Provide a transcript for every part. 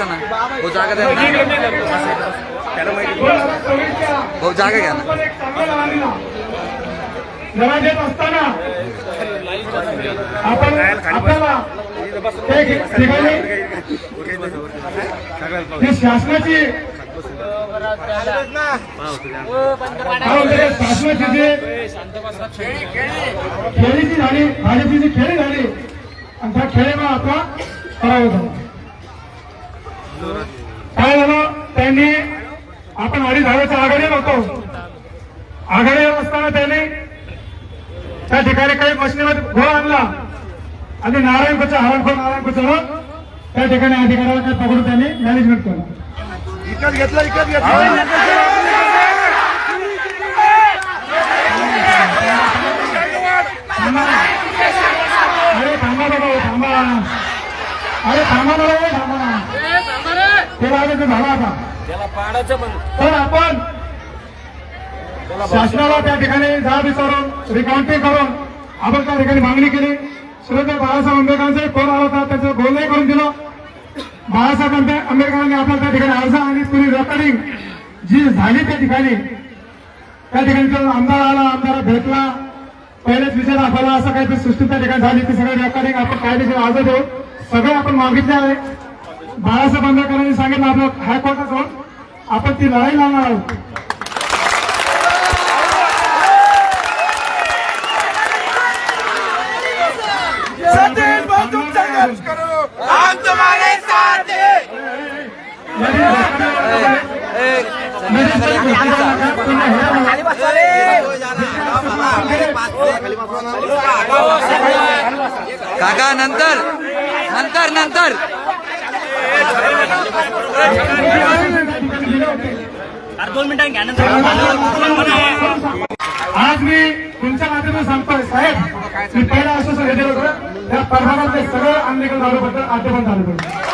आहे मग इथं बसा ना। भाऊ जागा द्या ना भाऊ जागा घ्या ना जरा देत असताना आपण आपल्याला एक ठिकाणी ही। शासनाची काय म्हणते, शासनाची जी खेळीची झाली भाजपची जी खेळी झाली आणि त्या खेळीला आता पराभव झाला काय झालं? त्यांनी आपण अडीच हजाराच्या आघाडीवर होतो आघाडीवर असताना त्यांनी त्या ठिकाणी काही मशिनीमध्ये घोळ आणला. आणि नारायणपूरच्या हरणखोर नारायणपूरचं त्या ठिकाणी अधिकाऱ्याला काही पकडून त्यांनी मॅनेजमेंट केलं. इकत घेतला इकत घेतला. अरे थांबा बाबा थांबा. अरे थांबा बाबा थांबा. ते राजाचं झाला आता. तर आपण शासनाला त्या ठिकाणी जाब विचारून रिकाउंटिंग करून आपण त्या ठिकाणी मागणी केली. श्रीमंत बाळासाहेब आंबेडकरांचे फोन आला होता त्याचं बोलणंही करून दिलं. बाळासाहेब आंबे- आंबेडकरांनी आपल्या त्या ठिकाणी अर्ज आणि तुम्ही रेकॉर्डिंग जी झाली त्या ठिकाणी त्या ठिकाणी तो आमदार आला आमदार भेटला. पहिलेच विषय दाखवला असं काही सृष्टी त्या ठिकाणी झाली. ती सगळं रेकॉर्डिंग आपण कायदेशीर अर्ज देऊ सगळं आपण मागितले आहे. बाळासाहेब आंबेडकरांनी सांगितलं आपलं हायकोर्टात जाऊन आपण ती लढाई लावणार आहोत. हैं। काका नंतर नंतर नंतर। आज मी तुमच्या माध्यमातून सांगतोय साहेब मी पहिला आश्वासन घेतलं होतं त्या प्रभागातले सगळं अनलिगल झाल्याबद्दल अद्यापन झालं पाहिजे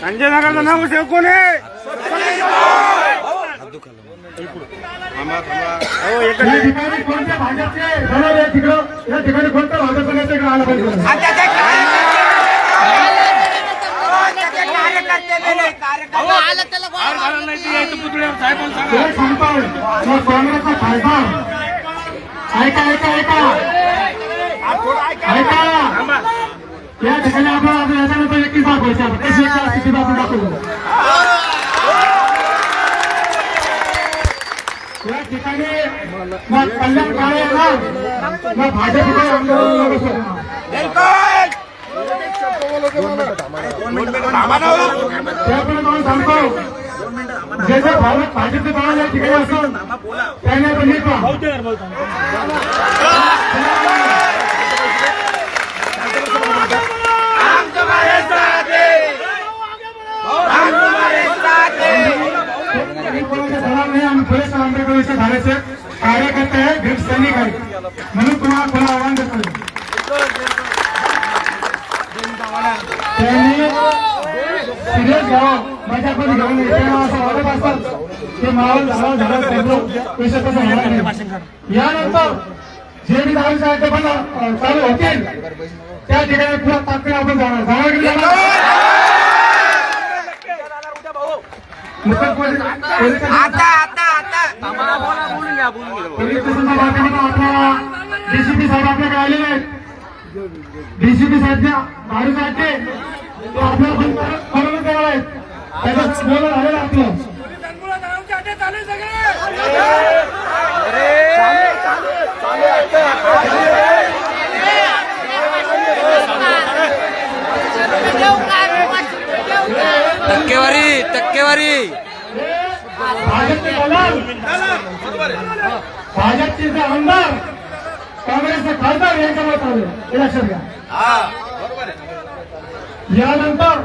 संजय नगरचा नाव कोण आहे? या ठिकाणी कोणत्या भाजपचे तिकडं? या ठिकाणी कोणत्या भाजप इकडं आलं पाहिजे? ते सांगतोय काँग्रेसचा खासदार ऐका ऐका ऐका. ऐका. या ठिकाणी आपण याच्यानंतर एकटीच दाखवायची आपण कशी एकटी मग कल्याण काळे येणार मग भाजपचे आंदोलन त्याकडे जाऊन सांगतो जे जे भारत भाजपचे बाळा या ठिकाणी असेल त्यांनी नाही आम्ही पोलीस आंबेडकरचे धाराचे कार्यकर्ते आहे भीम सैनिक आहे म्हणून तुम्हाला कोणा आव्हान देतो. त्यांनी सिरियस घ्यावं माझ्याकडे घेऊन नये. असं वाटत असतात ते मावळ झाला झाला संपलो पैसे कसं होणार नाही यानंतर जे बी दारूचे अड्डे पण चालू होतील. त्या ठिकाणी पुन्हा तात्काळ आपण जाणार. जाणार की नाही जाणार? मुख्य पोलीस- स्टेशनच्या माध्यमातून आपल्याला डीसीपी साहेब आपल्याकडे आलेले आहेत. डीसीपी साहेब दारूचे अड्डे ते आपल्याला पण करून देणार आहेत त्याचं बोलणं झालेलं आपलं टक्केवारी टक्केवारी भाजपचे दलाल भाजपचे जे आमदार काँग्रेसचे खासदार यांच्यावर चालू हे लक्षात घ्या. यानंतर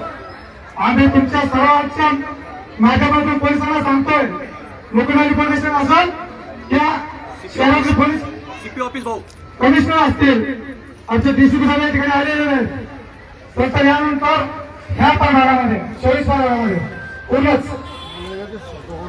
आम्ही तुमच्या सर्वांच्या माध्यमातून पोलिसांना सांगतोय मुख्यमंत्री स्टेशन असेल त्या शहराचे पोलीस कमिशनर असतील आमचे डीसीपी साहेब या ठिकाणी आलेले आहेत. तर यानंतर ह्या प्रभागामध्ये चोवीस प्रभागामध्ये पूर्णच छत्रपती शिवाजी महाराज दारूचा तर एकही चालू नसणार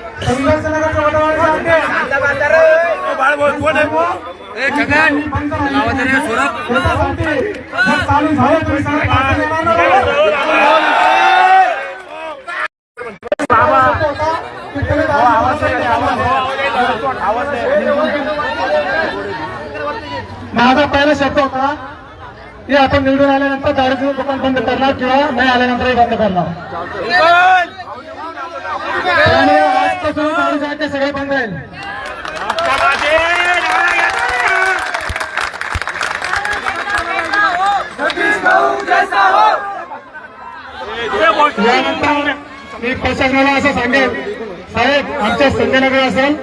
अड्डे. बाळ बोल कोण आहे त्याच्यासाठी जर चालू झालं तरी सगळं पाठवून येणार नाही. माझा पहिला शब्द होता की आपण निवडून आल्यानंतर दारूचं दुकान बंद करणार किंवा नाही आल्यानंतरही बंद करणार सगळे बंद राहील यानंतर मी प्रशासनाला असं साहेब आमच्या संजयनगर असेल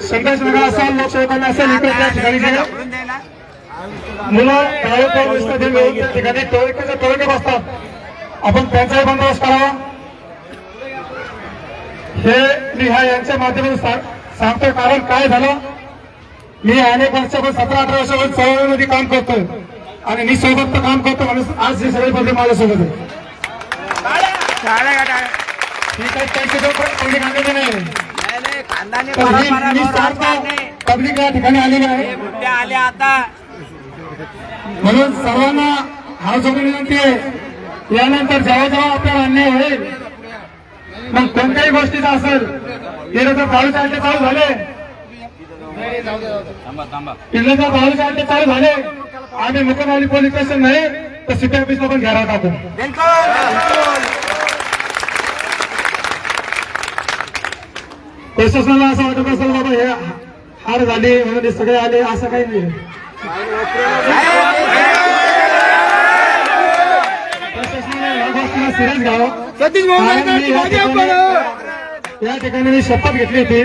संदेशनगर असेल लोकसेवकांना असेल इकडे त्या ठिकाणी मुलं ठिकाणी टोळके बसतात. आपण त्यांचाही बंदोबस्त करावा. हे मी ह्या यांच्या माध्यमातून सांगतो कारण काय झालं? मी अनेक वर्षापासून सतरा अठरा वर्षापासून चळवळीमध्ये काम करतोय. आणि मी सोबत तर काम करतो म्हणून आज हे सगळे बंधू माझ्यासोबत आहे ठीक आहे त्यांचे जो पण पब्लिक आलेले नाही मी सारखं पब्लिक या ठिकाणी आलेली आहे. म्हणून सर्वांना हा जो विनंती आहे यानंतर जेव्हा जेव्हा आपल्याला अन्याय होईल मग कोणत्याही गोष्टीचा असेल तर दारूचे अड्डे चालू झाले. तर दारूचे अड्डे चालू झाले. आम्ही मुकरवाली पोलीस स्टेशन नाही तर सिटी ऑफिसला पण घेराव टाकू. प्रशासनाला असं वाटत असेल बाबा हे हार झाली म्हणून सगळे आले असं काही नाही. प्रशासनाने या गोष्टीला सिरियस घ्यावं. या ठिकाणी- मी शपथ घेतली होती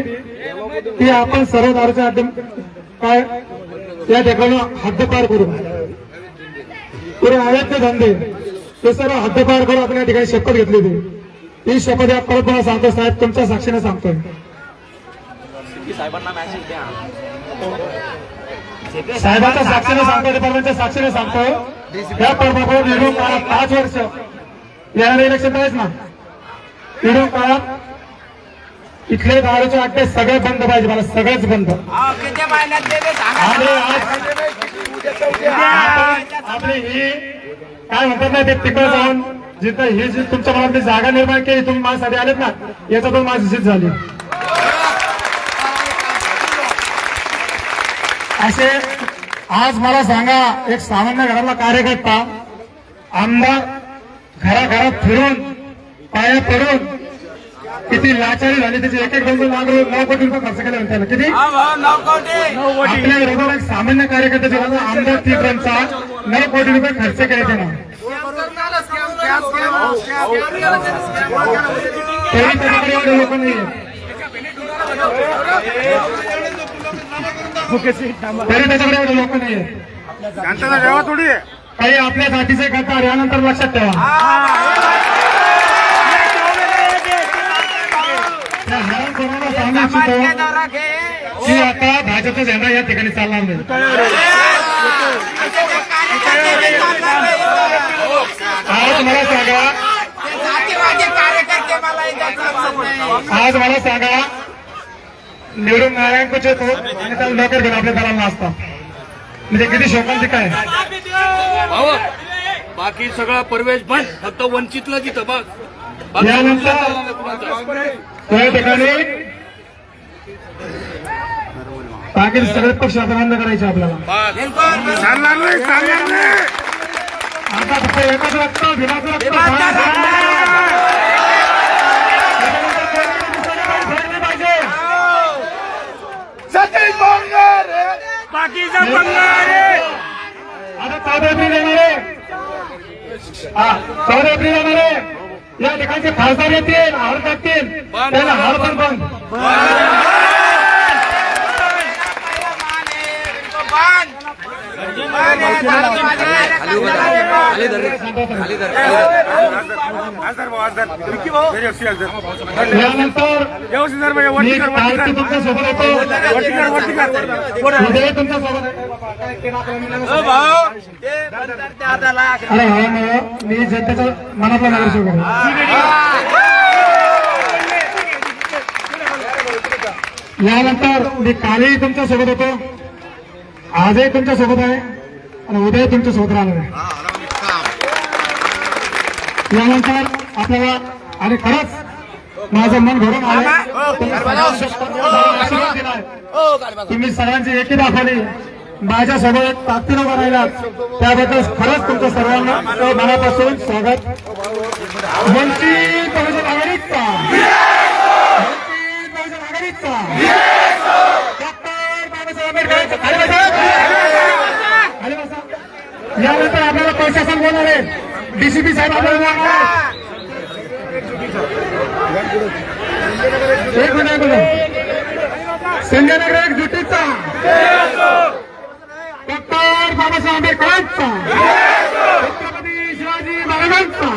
की आपण सर्व दारूचे अड्डे काय? या ठिकाणी हद्दपार करू. पुरे अवैध धंदे. ते सर्व हद्दपार करू आपण या ठिकाणी शपथ घेतली होती. ही शपथ या परत मला सांगतो साहेब तुमच्या साक्षीने सांगतोय. साहेबांच्या साक्षीने सांगतो डिपार्टमेंटच्या साक्षीने सांगतो या पर्वाकडे निवडून काळात पाच वर्ष. येणारे इलेक्शन आहेच ना. निवडून काळात इथले दारूचे अड्डे सगळे बंद पाहिजे मला सगळेच बंद. आपली ही काय म्हणतात ना ते तिकडे जाऊन जिथं ही जी तुमच्या मनातली जागा निर्माण केली तुम्ही माझ्यासाठी आलेत ना याच्यातून माझी जित झाली. असे आज मला सांगा एक सामान्य घरातला कार्यकर्ता आमदार घराघरात फिरून पाया पडून किती लाचारी झाली त्याचे एक एक दोन लाख रुपये नऊ कोटी रुपये खर्च केले त्याला किती? आपल्या विरोधात एक सामान्य कार्यकर्त्याच्या विरोधात आमदार तीर्थांचा नऊ कोटी रुपये खर्च केले त्यानं. तरी त्याच्याकडे एवढे लोक नाही तरी त्याच्याकडे एवढे लोक नाही शांतता ठेवा थोडी काही आपल्या जातीचे गद्दार यानंतर लक्षात ठेवा. की आता भाजपचा झेंडा या ठिकाणी चालणार नाही. आज मला सांगा. आज मला सांगा निवडून नारायण कुठे तो आणि त्याला नोकर घेऊन आपल्या दलाला असता म्हणजे किती आहे भाऊ बाकी सगळा परवेश बंद फक्त वंचितला तिथं बघ. यानंतर? त्या ठिकाणी बाकी सगळे पक्ष आता बंद करायचे आपल्याला. आता फक्त एकच रक्त भिनाचं रक्त. बाकीचा बंगार आता चौदा एप्रिल येणार आहे. चौदा एप्रिल येणार आहे. या ठिकाणचे खासदार येतील हार टाकतील त्याला हार पण बंद. यानंतर मी कार्तिक तुमच्यासोबत येतो उदय तुमच्यासोबत अरे हा नाही मी जनतेच्या मनातला नगरसेवक आहे यानंतर मी कालही तुमच्यासोबत होतो. आजही तुमच्यासोबत आहे आणि उद्याही तुमच्यासोबत राहणार आहे. यानंतर आपल्याला आणि खरंच माझं मन भरून आलं तुम्ही आशीर्वाद दिलाय. तुम्ही सगळ्यांची एकी दाखवली. माझ्यासोबत ताकदीनं उभा राहिलात. त्याबद्दल खरंच तुमचं सर्वांना मनापासून स्वागत. वंचित बहुजन आघाडीचा. वंचित बहुजन आघाडीचा डॉक्टर बाबासाहेब आंबेडकरांचा खाली बसा. खाली बसा. यानंतर आपल्याला प्रशासन बोलणार आहे? डीसीपी साहेब आपल्याला बोलणार एक मिनिट बोला संजयनगर एक जुटीचा डॉक्टर बाबासाहेब आंबेडकरांचा. छत्रपती शिवाजी महाराजांचा.